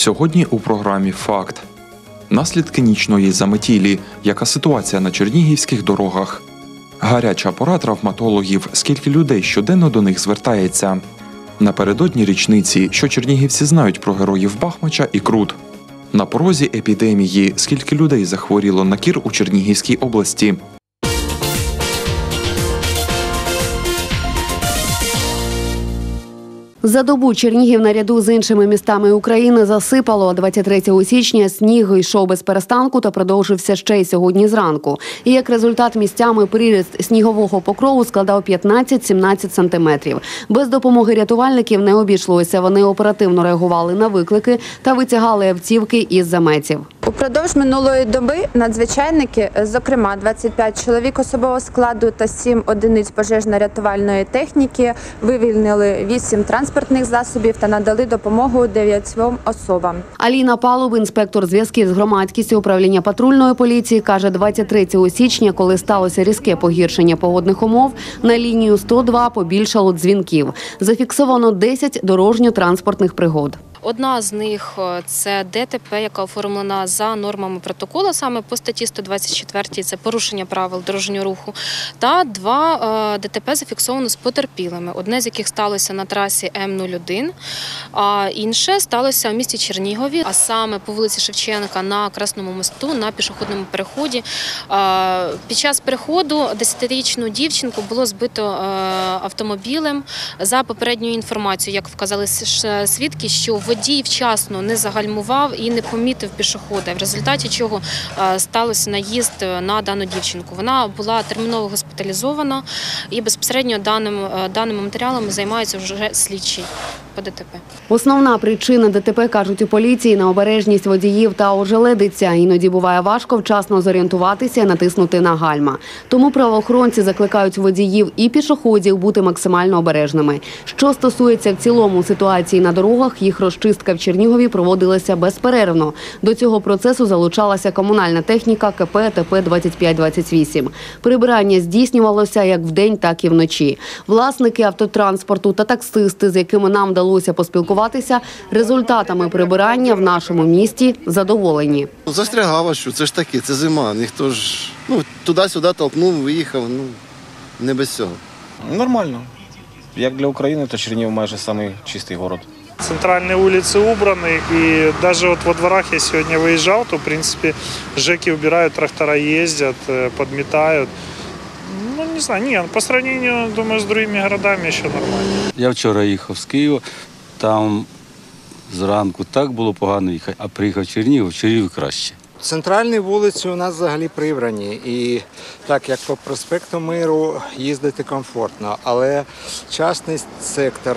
Сьогодні у програмі Факт. Наслідки нічної заметілі. Яка ситуація на чернігівських дорогах? Гаряча пора травматологів. Скільки людей щоденно до них звертається? Напередодні річниці, що чернігівці знають про героїв Бахмача і Крут. На порозі епідемії. Скільки людей захворіло на кір у Чернігівській області? За добу Чернігів наряду з іншими містами України засипало 23 січня. Сніг йшов без перестанку та продовжився ще й сьогодні зранку. І як результат місцями приріст снігового покрову складав 15-17 сантиметрів. Без допомоги рятувальників не обійшлося. Вони оперативно реагували на виклики та витягали автівки із заметів. Упродовж минулої доби надзвичайники, зокрема 25 чоловік особового складу та 7 одиниць пожежно-рятувальної техніки, вивільнили 8 транспортних засобів та надали допомогу 9 особам. Аліна Палуб, інспектор зв'язків з громадськістю управління патрульної поліції, каже, 23 січня, коли сталося різке погіршення погодних умов, на лінію 102 побільшало дзвінків. Зафіксовано 10 дорожньо-транспортних пригод. Одна з них е, це ДТП, яка оформлена за нормами протоколу, саме по статті 124, це порушення правил дорожнього руху. Та два е, ДТП зафіксовано з потерпілими. Одне з яких сталося на трасі М01, а інше сталося в місті Чернігові, а саме по вулиці Шевченка на Красному мосту на пішохідному переході. Е, Під час переходу 10-річну дівчинку було збито автомобілем. За попередньою інформацією, як вказали свідки, що водій вчасно не загальмував і не помітив пішохода, в результаті чого е, сталося наїзд на дану дівчинку. Вона була терміново госпіталізована і безпосередньо даним, е, даними матеріалами займаються вже слідчі по ДТП. Основна причина ДТП кажуть у поліції необережність водіїв та ожеледиця. Іноді буває важко вчасно зорієнтуватися і натиснути на гальма. Тому правоохоронці закликають водіїв і пішоходів бути максимально обережними. Що стосується в цілому ситуації на дорогах, їх розчистка в Чернігові проводилася безперервно. До цього процесу залучалася комунальна техніка КП ТП 2528. Прибирання здійснювалося як вдень, так і вночі. Власники автотранспорту та таксисти, з якими нам вдалося поспілкуватися, результатами прибирання в нашому місті задоволені. Ну, Застрягало, що це ж таке, це зима. Ніхто ж ну, туди-сюди толкнув, виїхав. Ну, не без цього. Нормально. Як для України, то Чернігів майже самий чистий город. Центральные улицы убраны, и даже вот во дворах я сегодня выезжал, то, в принципе, жеки убирают, трактора ездят, э, подметают. Не знаю, не, по сравнению, думаю, с другими городами еще нормально. Я вчора їхав з Києва, там зранку так було погано їхати, а приїхав в Чернігів, в Чернігів краще. Центральні вулиці у нас взагалі прибрані, і так як по проспекту Миру їздити комфортно, але частний сектор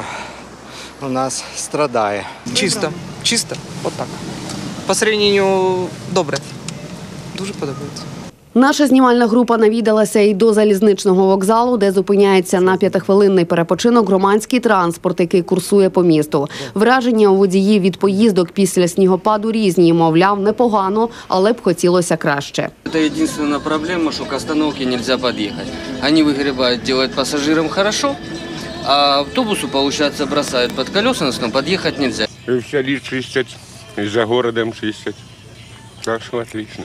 у нас страдає. Чисто, чисто, отак. По сравненню добре. Дуже подобається. Наша знімальна група навідалася і до залізничного вокзалу, де зупиняється на п'ятихвилинний перепочинок громадський транспорт, який курсує по місту. Враження у водіїв від поїздок після снігопаду різні, мовляв, непогано, але б хотілося краще. Это единственная проблема, что к остановке нельзя подъехать. Они выгребают, делают пассажирам хорошо, а автобусу, получается, бросают под колеса, но подъехать нельзя. Вся чистят, и за городом чистят. Так что отлично.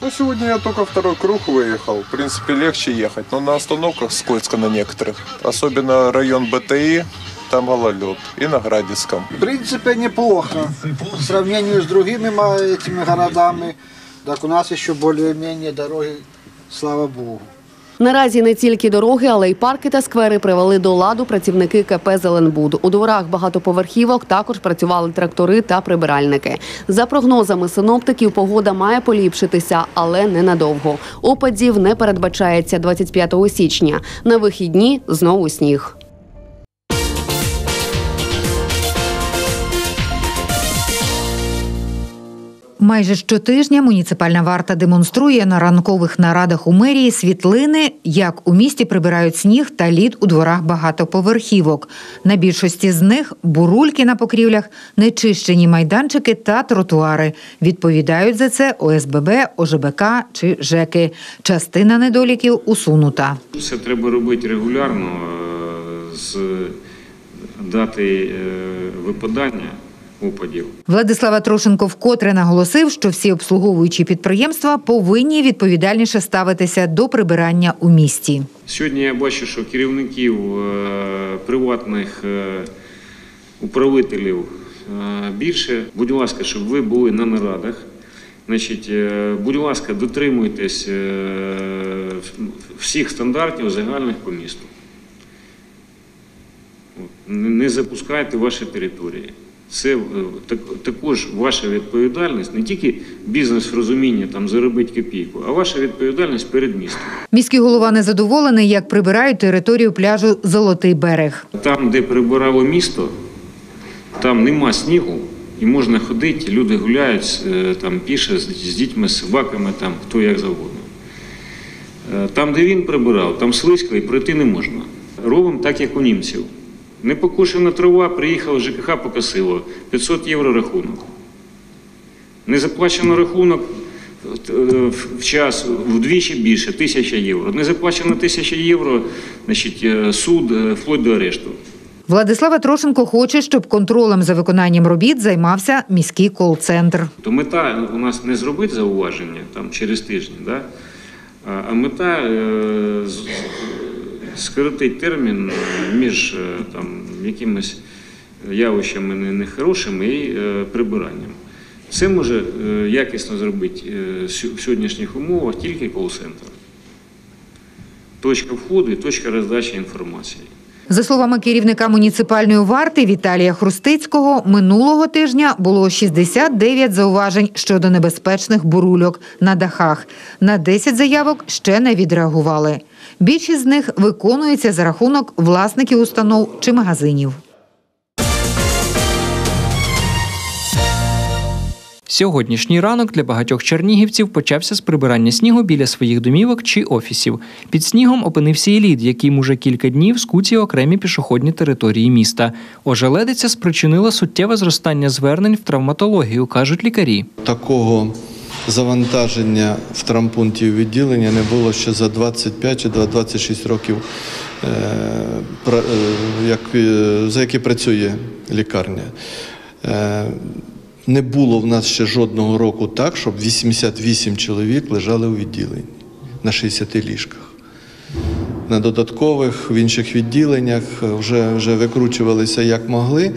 Ну, сегодня я только второй круг выехал. В принципе, легче ехать. Но на остановках скользко на некоторых. Особенно район БТИ, там гололед. И на Градиском. В принципе, неплохо. В сравнении с другими ма- этими городами, так у нас еще более-менее дороги, слава богу. Наразі не тільки дороги, але й парки та сквери привели до ладу працівники КП Зеленбуд. У дворах багатоповерхівок також працювали трактори та прибиральники. За прогнозами синоптиків, погода має поліпшитися, але ненадовго. Опадів не передбачається 25 січня. На вихідні знову сніг. Майже щотижня муніципальна варта демонструє на ранкових нарадах у мерії світлини, як у місті прибирають сніг та лід у дворах багатоповерхівок. На більшості з них бурульки на покрівлях, нечищені майданчики та тротуари. Відповідають за це ОСББ, ОЖБК чи ЖЕКи. Частина недоліків усунута. Це треба робити регулярно е, з дати е, випадання опадів. Владислава Трошенко вкотре наголосив, що всі обслуговуючі підприємства повинні відповідальніше ставитися до прибирання у місті. Сьогодні я бачу, що керівників е, приватних е, управителів е, більше. Будь ласка, щоб ви були на нарадах. Значить, будь ласка, дотримуйтесь всіх стандартів загальних по місту. Не запускайте ваші території. Це е, також ваша відповідальність, не тільки бізнес в розумінні там заробити копійку, а ваша відповідальність перед містом. Міський голова незадоволений, як прибирають територію пляжу Золотий берег. Там, де прибирало місто, там нема снігу, і можна ходити, люди гуляють е, там піше з, з дітьми, з собаками, там хто як завгодно. Е, Там, де він прибирав, там слизько і пройти не можна. Робимо так, як у німців. Не покушена трава, приїхав ЖКХ покосило. 500 євро рахунок. Не заплачено рахунок е, в час вдвічі більше, 1000 євро. Не заплачено 1000 євро, значить, е, суд е, вплоть до арешту. Владислава Трошенко хоче, щоб контролем за виконанням робіт займався міський кол-центр. То мета у нас не зробити зауваження там через тиждень, да? а- мета скоротити термін між е, там, якимись явищами нехорошими і е, прибиранням. Це може е, якісно зробити в сьогоднішніх умовах тільки кол-центр. Точка входу і точка роздачі інформації. За словами керівника муніципальної варти Віталія Хрустицького, минулого тижня було 69 зауважень щодо небезпечних бурульок на дахах. На 10 заявок ще не відреагували. Більшість з них виконується за рахунок власників установ чи магазинів. Сьогоднішній ранок для багатьох чернігівців почався з прибирання снігу біля своїх домівок чи офісів. Під снігом опинився і лід, яким уже кілька днів скуті окремі пішохідні території міста. Ожеледиця спричинила суттєве зростання звернень в травматологію, кажуть лікарі. Такого завантаження в травмпункті відділення не було ще за 25 чи 26 років, е, е, е, за які працює лікарня. Не було в нас ще жодного року так, щоб 88 чоловік лежали у відділенні на 60 ліжках. На додаткових в інших відділеннях вже, вже викручувалися як могли,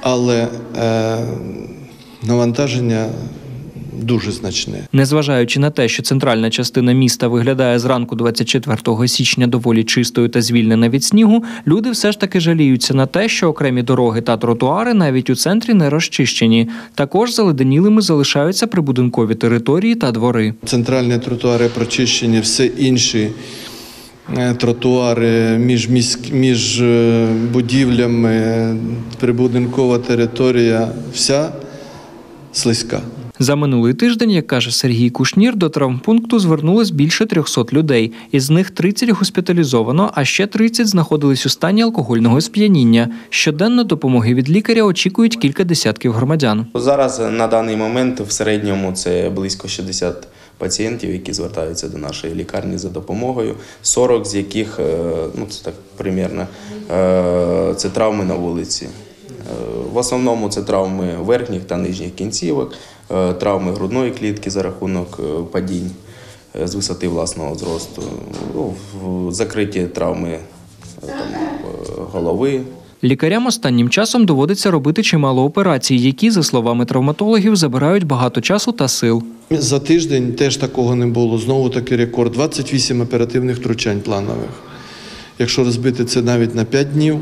але е, навантаження дуже значне. Незважаючи на те, що центральна частина міста виглядає зранку 24 січня доволі чистою та звільнена від снігу, люди все ж таки жаліються на те, що окремі дороги та тротуари навіть у центрі не розчищені. Також заледенілими залишаються прибудинкові території та двори. Центральні тротуари прочищені, все інші е, тротуари між, міськ, між е, будівлями, прибудинкова територія, вся слизька. За минулий тиждень, як каже Сергій Кушнір, до травмпункту звернулось більше 300 людей. Із них 30 госпіталізовано, а ще 30 знаходились у стані алкогольного сп'яніння. Щоденно допомоги від лікаря очікують кілька десятків громадян. Зараз на даний момент в середньому це близько 60 пацієнтів, які звертаються до нашої лікарні за допомогою. 40 з яких, е, ну це так примірно, е, це травми на вулиці. Е, В основному це травми верхніх та нижніх кінцівок, травми грудної клітки за рахунок е, падінь е, з висоти власного зросту, ну, в- закриті травми е, там, е, голови, Лікарям останнім часом доводиться робити чимало операцій, які, за словами травматологів, забирають багато часу та сил. За тиждень теж такого не було. Знову таки рекорд 28 оперативних втручань планових. Якщо розбити це навіть на 5 днів,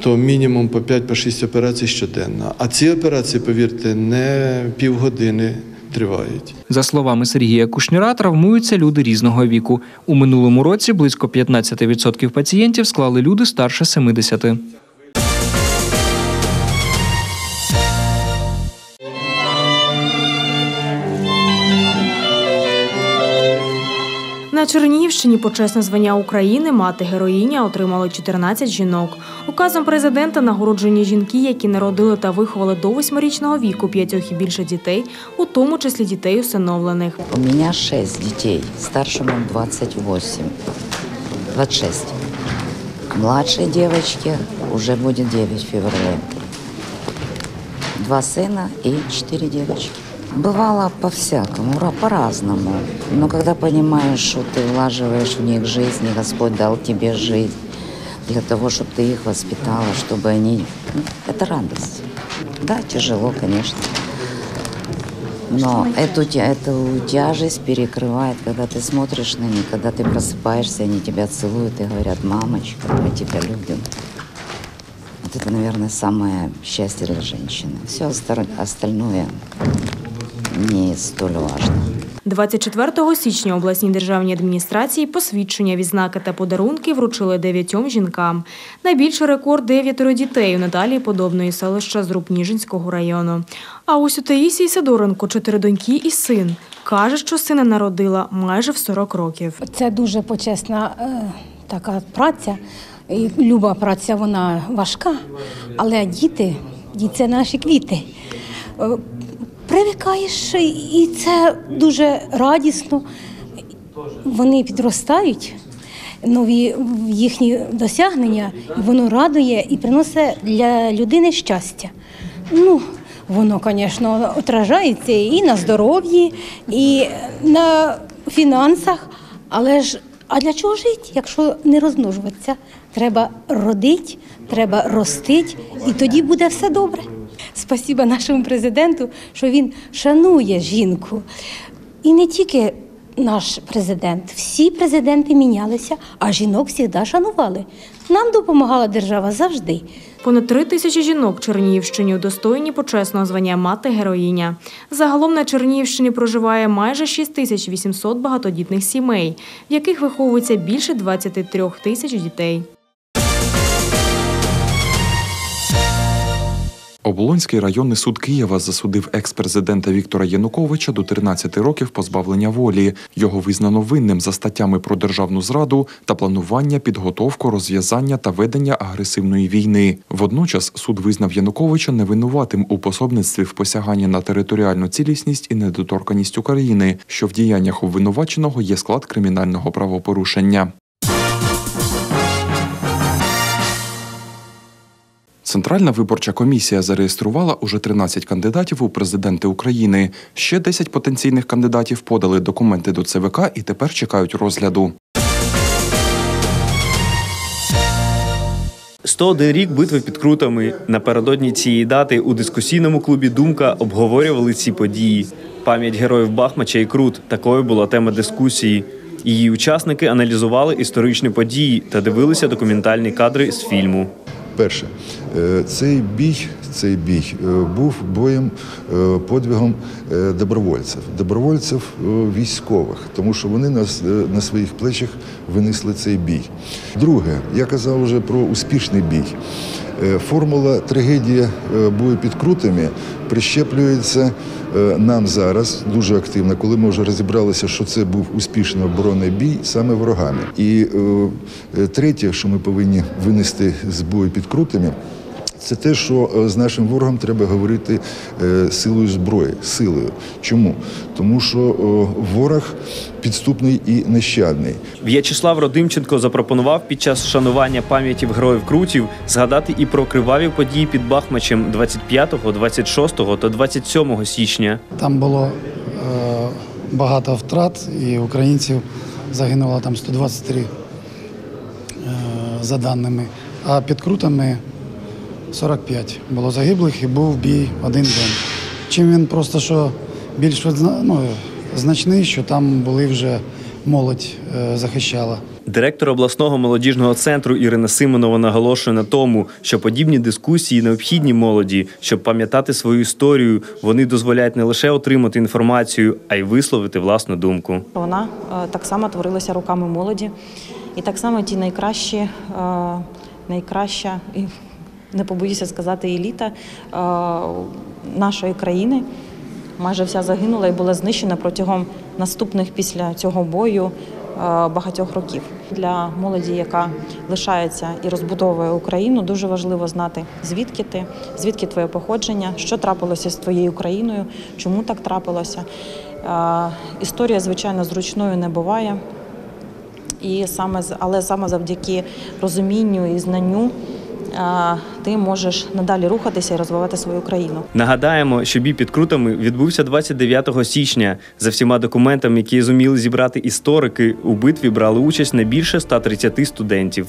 то мінімум по 5-6 операцій щоденно. А ці операції, повірте, не півгодини тривають. За словами Сергія Кушнюра, травмуються люди різного віку. У минулому році близько 15% пацієнтів склали люди старше 70. На Чернігівщині почесне звання України мати героїня отримали 14 жінок. Указом президента нагороджені жінки, які народили та виховали до восьмирічного віку п'ятьох і більше дітей, у тому числі дітей усиновлених. У меня шесть детей, старшему 28, 26. Младшей девочке уже будет 9 в феврале. два сына и четыре девочки. Бывало по-всякому, ра- по-разному. Но когда понимаешь, что ты влаживаешь в них жизнь, и Господь дал тебе жизнь для того, чтобы ты их воспитала, чтобы они... ну, это радость. Да, тяжело, конечно. Но эту, эту тяжесть перекрывает, когда ты смотришь на них, когда ты просыпаешься, они тебя целуют и говорят, мамочка, мы тебя любим. Вот это, наверное, самое счастье для женщины. Все остальное не столь важно. 24 січня обласній державній адміністрації посвідчення, відзнаки та подарунки вручили дев'ятьом жінкам. Найбільший рекорд дев'ятеро дітей у Наталії Подобної селища з Рубніжинського району. А ось у Таїсії Сидоренко чотири доньки і син. Каже, що сина народила майже в 40 років. Це дуже почесна е, така праця. І люба праця, вона важка, але діти, діти це наші квіти. Привикаєш, і це дуже радісно. Вони підростають, нові їхні досягнення, і воно радує і приносить для людини щастя. Ну, воно, звісно, отражається і на здоров'ї, і на фінансах. Але ж а для чого жити, якщо не розмножуватися? Треба родити, треба ростити, і тоді буде все добре. Спасіба нашому президенту, що він шанує жінку. І не тільки наш президент, всі президенти мінялися, а жінок завжди шанували. Нам допомагала держава завжди. Понад три тисячі жінок Чернігівщині удостоєні почесного звання мати героїня. Загалом на Чернігівщині проживає майже 6800 багатодітних сімей, в яких виховується більше 23 тисяч дітей. Оболонський районний суд Києва засудив екс-президента Віктора Януковича до 13 років позбавлення волі. Його визнано винним за статтями про державну зраду та планування, підготовку, розв'язання та ведення агресивної війни. Водночас суд визнав Януковича невинуватим у пособництві в посяганні на територіальну цілісність і недоторканість України, що в діяннях обвинуваченого є склад кримінального правопорушення. Центральна виборча комісія зареєструвала уже 13 кандидатів у президенти України. Ще 10 потенційних кандидатів подали документи до ЦВК і тепер чекають розгляду. 101 рік битви під крутами. Напередодні цієї дати у дискусійному клубі Думка обговорювали ці події. Пам'ять героїв Бахмача і Крут такою була тема дискусії. Її учасники аналізували історичні події та дивилися документальні кадри з фільму. Перше, е, цей бій, цей бій е, був боєм, е, подвигом добровольців, добровольців військових, тому що вони на, е, на своїх плечах винесли цей бій. Друге, я казав вже про успішний бій. Формула трагедія бою під крутами прищеплюється нам зараз дуже активно, коли ми вже розібралися, що це був успішний оборонний бій саме ворогами. І е, е, третє, що ми повинні винести з бою під крутами. Це те, що е, з нашим ворогом треба говорити е, силою зброї, силою. Чому? Тому що е, ворог підступний і нещадний. В'ячеслав Родимченко запропонував під час вшанування пам'яті героїв Крутів згадати і про криваві події під Бахмачем 25, 26 та 27 січня. Там було е, багато втрат, і українців загинуло там 123 е, за даними. А під крутами 45 було загиблих і був бій один день. Чим він просто що більш ну, значний, що там були вже молодь е, захищала. Директор обласного молодіжного центру Ірина Симонова наголошує на тому, що подібні дискусії необхідні молоді, щоб пам'ятати свою історію. Вони дозволяють не лише отримати інформацію, а й висловити власну думку. Вона е, так само творилася руками молоді. І так само ті найкращі, е, найкраща, і не побоюся сказати, еліта е, нашої країни майже вся загинула і була знищена протягом наступних після цього бою е, багатьох років. Для молоді, яка лишається і розбудовує Україну, дуже важливо знати, звідки ти, звідки твоє походження, що трапилося з твоєю країною, чому так трапилося. Е, Історія, звичайно, зручною не буває. І саме але саме завдяки розумінню і знанню ти можеш надалі рухатися і розвивати свою країну. Нагадаємо, що бій під крутами відбувся 29 січня. За всіма документами, які зуміли зібрати історики, у битві брали участь не більше 130 студентів.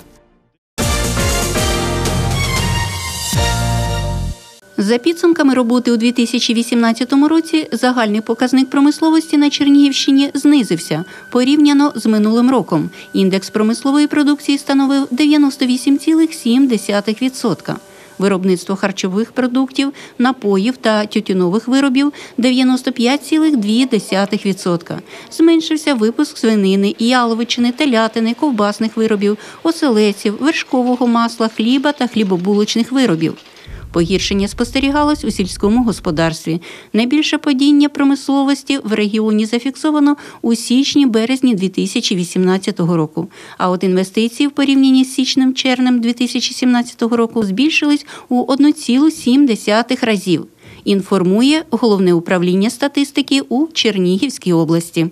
За підсумками роботи у 2018 році загальний показник промисловості на Чернігівщині знизився порівняно з минулим роком. Індекс промислової продукції становив 98,7%. Виробництво харчових продуктів, напоїв та тютюнових виробів 95,2%. Зменшився випуск свинини, яловичини, телятини, ковбасних виробів, оселеців, вершкового масла, хліба та хлібобулочних виробів. Погіршення спостерігалось у сільському господарстві. Найбільше падіння промисловості в регіоні зафіксовано у січні-березні 2018 року. А от інвестиції в порівнянні з січнем-червнем 2017 року збільшились у 1,7 разів. Інформує головне управління статистики у Чернігівській області.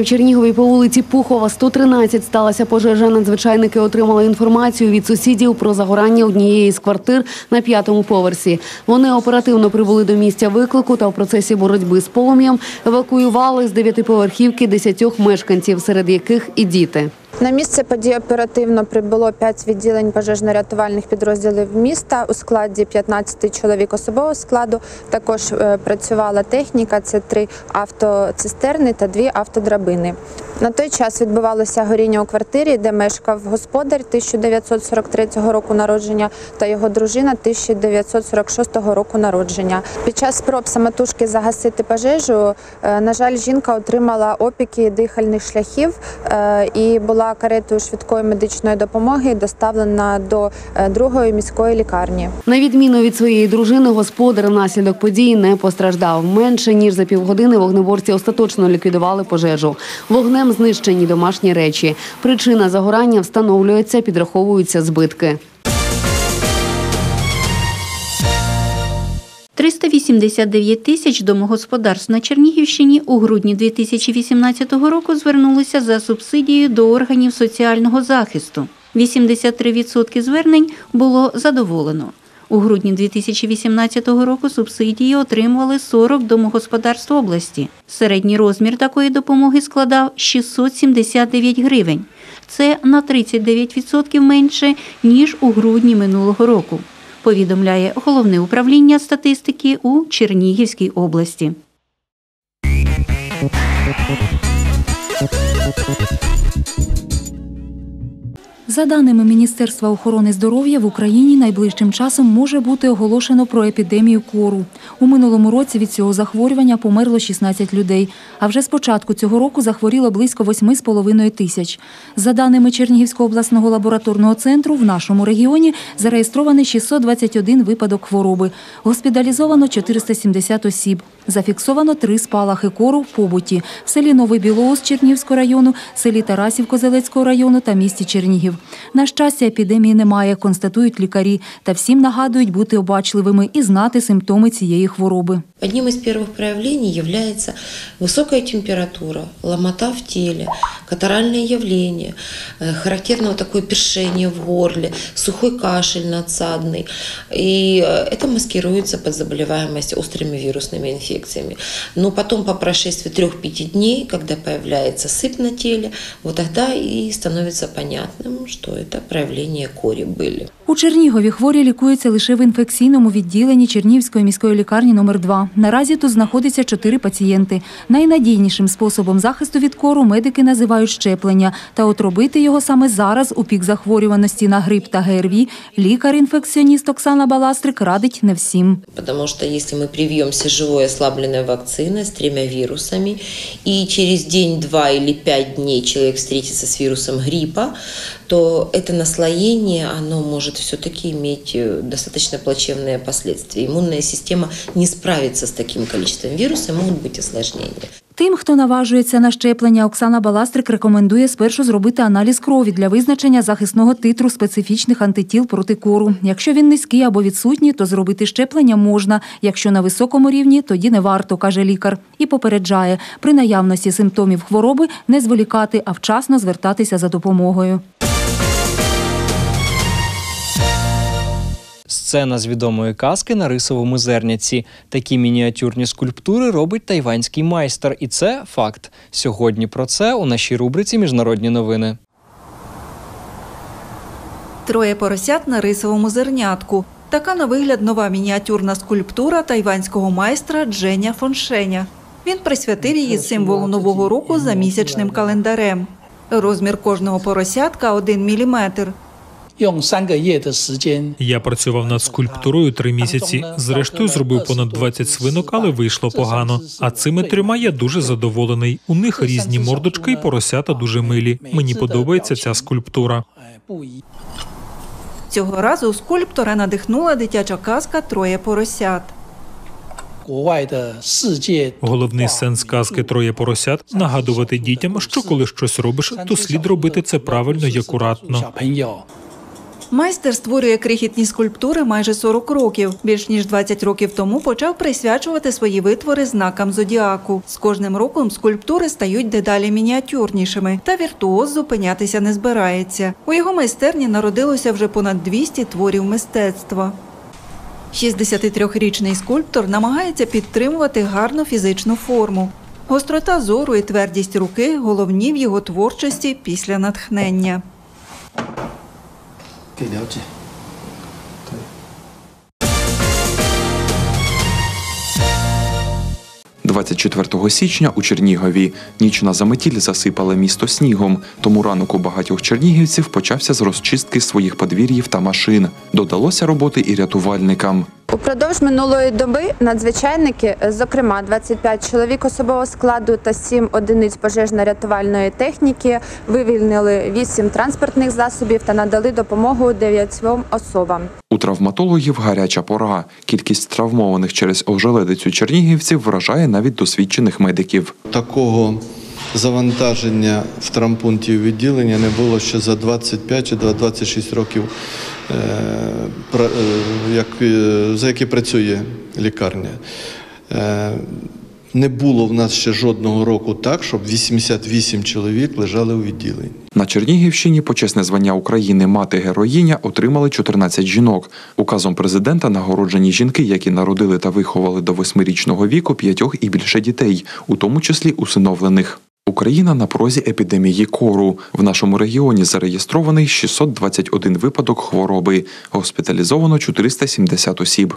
В Чернігові по вулиці Пухова, 113, сталася пожежа. Надзвичайники отримали інформацію від сусідів про загорання однієї з квартир на п'ятому поверсі. Вони оперативно прибули до місця виклику та в процесі боротьби з полум'ям евакуювали з дев'ятиповерхівки десятьох мешканців, серед яких і діти. На місце події оперативно прибуло 5 відділень пожежно-рятувальних підрозділів міста у складі 15 чоловік особового складу. Також е, працювала техніка. Це три автоцистерни та дві автодрабини. На той час відбувалося горіння у квартирі, де мешкав господар 1943 року народження та його дружина 1946 року народження. Під час спроб самотужки загасити пожежу, е, на жаль, жінка отримала опіки дихальних шляхів е, і була каретою швидкої медичної допомоги доставлена до е, другої міської лікарні. На відміну від своєї дружини, господар внаслідок події не постраждав. Менше ніж за півгодини вогнеборці остаточно ліквідували пожежу. Вогнем знищені домашні речі. Причина загорання встановлюється, підраховуються збитки. 389 тисяч домогосподарств на Чернігівщині у грудні 2018 року звернулися за субсидією до органів соціального захисту. 83% звернень було задоволено. У грудні 2018 року субсидії отримували 40 домогосподарств області. Середній розмір такої допомоги складав 679 гривень. Це на 39% менше, ніж у грудні минулого року повідомляє головне управління статистики у Чернігівській області. За даними Міністерства охорони здоров'я, в Україні найближчим часом може бути оголошено про епідемію кору. У минулому році від цього захворювання померло 16 людей. А вже з початку цього року захворіло близько 8,5 тисяч. За даними Чернігівського обласного лабораторного центру, в нашому регіоні зареєстрований 621 випадок хвороби. Госпіталізовано 470 осіб. Зафіксовано три спалахи кору в побуті в селі Новий Білоус Чернігівського району, селі Тарасів Козелецького району та місті Чернігів. На щастя, епідемії немає, констатують лікарі, та всім нагадують бути обачливими і знати симптоми цієї хвороби. Одним из первых проявлений является высокая температура, ломота в теле, катаральные явления, э, характерно вот такое першение в горле, сухой кашель надсадный. И э, это маскируется под заболеваемость острыми вирусными инфекциями. Но потом по прошествии 3-5 дней, когда появляется сыпь на теле, вот тогда и становится понятным, что это проявления кори были. У Чернігові хворі лікуються лише в інфекційному відділенні Чернігівської міської лікарні номер 2 Наразі тут знаходиться чотири пацієнти. Найнадійнішим способом захисту від кору медики називають щеплення. Та от робити його саме зараз у пік захворюваності на грип та ГРВІ лікар-інфекціоніст Оксана Баластрик радить не всім. Потому что если мы привьемся живой ослабленной вакциной с тремя вирусами, и через день, два или пять дней человек встретится с вирусом гриппа, то это наслоение, оно может все-таки иметь э, достаточно плачевные последствия. Иммунная система не справится с таким количеством вируса, могут быть осложнения. Тим, хто наважується на щеплення, Оксана Баластрик рекомендує спершу зробити аналіз крові для визначення захисного титру специфічних антитіл проти кору. Якщо він низький або відсутній, то зробити щеплення можна. Якщо на високому рівні, тоді не варто, каже лікар. І попереджає, при наявності симптомів хвороби не зволікати, а вчасно звертатися за допомогою. Сцена з відомої казки на рисовому зерняці. Такі мініатюрні скульптури робить тайванський майстер, і це факт. Сьогодні про це у нашій рубриці Міжнародні новини. Троє поросят на рисовому зернятку. Така на вигляд нова мініатюрна скульптура тайванського майстра Дженя Фоншеня. Він присвятив її символу нового року за місячним календарем. Розмір кожного поросятка 1 міліметр. Я працював над скульптурою три місяці. Зрештою, зробив понад 20 свинок, але вийшло погано. А цими трьома я дуже задоволений. У них різні мордочки і поросята дуже милі. Мені подобається ця скульптура. Цього разу скульптора надихнула дитяча казка Троє поросят. Головний сенс казки Троє поросят нагадувати дітям, що коли щось робиш, то слід робити це правильно і акуратно. Майстер створює крихітні скульптури майже 40 років. Більш ніж 20 років тому почав присвячувати свої витвори знакам зодіаку. З кожним роком скульптури стають дедалі мініатюрнішими, та віртуоз зупинятися не збирається. У його майстерні народилося вже понад 200 творів мистецтва. 63-річний скульптор намагається підтримувати гарну фізичну форму. Гострота зору і твердість руки головні в його творчості після натхнення. 可以了解。 24 січня у Чернігові нічна заметіль засипала місто снігом, тому ранок у багатьох чернігівців почався з розчистки своїх подвір'їв та машин. Додалося роботи і рятувальникам. Упродовж минулої доби надзвичайники, зокрема 25 чоловік особового складу та 7 одиниць пожежно-рятувальної техніки, вивільнили 8 транспортних засобів та надали допомогу 9 особам. У травматологів гаряча пора. Кількість травмованих через ожеледицю чернігівців вражає навіть досвідчених медиків. Такого завантаження в травмпункті відділення не було ще за 25 чи 26 років, за які працює лікарня. Е, Не було в нас ще жодного року так, щоб 88 чоловік лежали у відділенні. На Чернігівщині почесне звання України Мати героїня отримали 14 жінок. Указом президента нагороджені жінки, які народили та виховали до восьмирічного віку п'ятьох і більше дітей, у тому числі усиновлених. Україна на прозі епідемії кору. В нашому регіоні зареєстрований 621 випадок хвороби. Госпіталізовано 470 осіб.